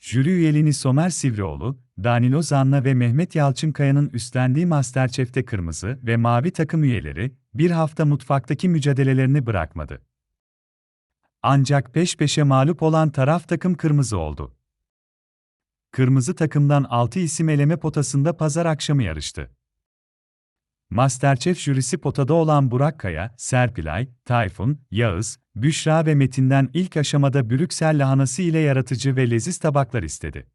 Jüri üyeliğini Somer Sivrioğlu, Danilo Zanna ve Mehmet Yalçınkaya'nın üstlendiği Masterchef'te kırmızı ve mavi takım üyeleri, bir hafta mutfaktaki mücadelelerini bırakmadı. Ancak peş peşe mağlup olan taraf takım kırmızı oldu. Kırmızı takımdan 6 isim eleme potasında pazar akşamı yarıştı. Masterchef jürisi potada olan Burak Kaya, Serpilay, Tayfun, Yağız, Büşra ve Metin'den ilk aşamada Brüksel lahanası ile yaratıcı ve leziz tabaklar istedi.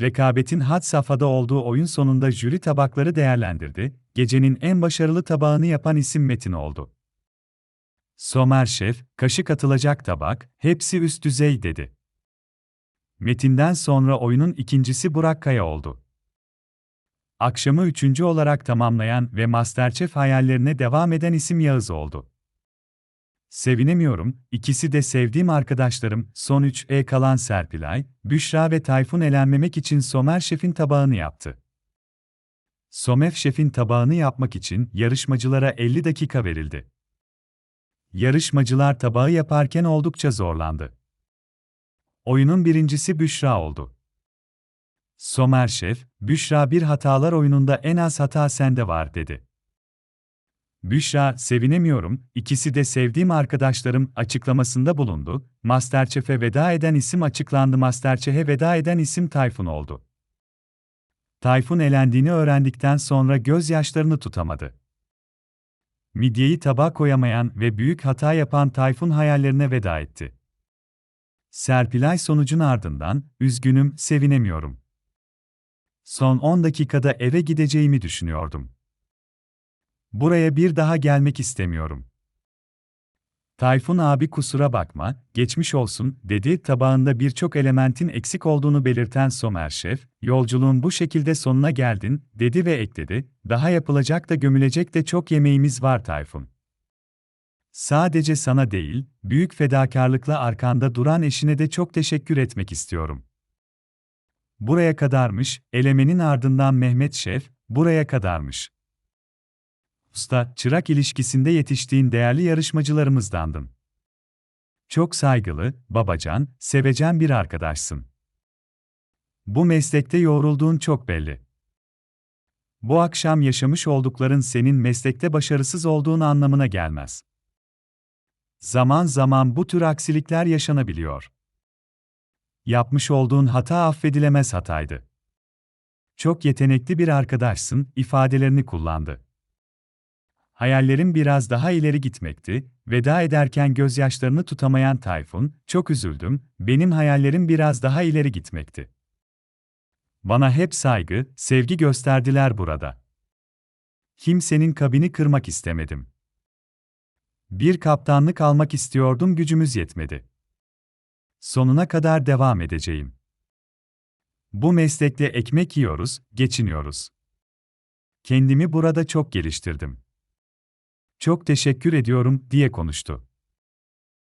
Rekabetin had safhada olduğu oyun sonunda jüri tabakları değerlendirdi, gecenin en başarılı tabağını yapan isim Metin oldu. Somer Şef, kaşık atılacak tabak, hepsi üst düzey dedi. Metin'den sonra oyunun ikincisi Burak Kaya oldu. Akşamı üçüncü olarak tamamlayan ve Masterchef hayallerine devam eden isim Yağız oldu. Sevinemiyorum, ikisi de sevdiğim arkadaşlarım, son 3'e kalan Serpilay, Büşra ve Tayfun elenmemek için Somer Şef'in tabağını yaptı. Somer Şef'in tabağını yapmak için yarışmacılara 50 dakika verildi. Yarışmacılar tabağı yaparken oldukça zorlandı. Oyunun birincisi Büşra oldu. Somer Şef, Büşra bir hatalar oyununda en az hata sende var dedi. Büşra, sevinemiyorum, ikisi de sevdiğim arkadaşlarım açıklamasında bulundu. Masterchef'e veda eden isim açıklandı. Masterchef'e veda eden isim Tayfun oldu. Tayfun elendiğini öğrendikten sonra gözyaşlarını tutamadı. Midyeyi tabağa koyamayan ve büyük hata yapan Tayfun hayallerine veda etti. Serpilay sonucun ardından, üzgünüm, sevinemiyorum. Son 10 dakikada eve gideceğimi düşünüyordum. Buraya bir daha gelmek istemiyorum. Tayfun abi kusura bakma, geçmiş olsun, dedi tabağında birçok elementin eksik olduğunu belirten Somer Şef, yolculuğun bu şekilde sonuna geldin, dedi ve ekledi, daha yapılacak da gömülecek de çok yemeğimiz var Tayfun. Sadece sana değil, büyük fedakarlıkla arkanda duran eşine de çok teşekkür etmek istiyorum. Buraya kadarmış, elemenin ardından Mehmet Şef, buraya kadarmış. Usta-çırak ilişkisinde yetiştiğin değerli yarışmacılarımızdandın. Çok saygılı, babacan, sevecen bir arkadaşsın. Bu meslekte yoğrulduğun çok belli. Bu akşam yaşamış oldukların senin meslekte başarısız olduğun anlamına gelmez. Zaman zaman bu tür aksilikler yaşanabiliyor. Yapmış olduğun hata affedilemez hataydı. Çok yetenekli bir arkadaşsın, ifadelerini kullandı. Hayallerim biraz daha ileri gitmekti, veda ederken gözyaşlarını tutamayan Tayfun, çok üzüldüm, benim hayallerim biraz daha ileri gitmekti. Bana hep saygı, sevgi gösterdiler burada. Kimsenin kabini kırmak istemedim. Bir kaptanlık almak istiyordum gücümüz yetmedi. Sonuna kadar devam edeceğim. Bu meslekte ekmek yiyoruz, geçiniyoruz. Kendimi burada çok geliştirdim. Çok teşekkür ediyorum diye konuştu.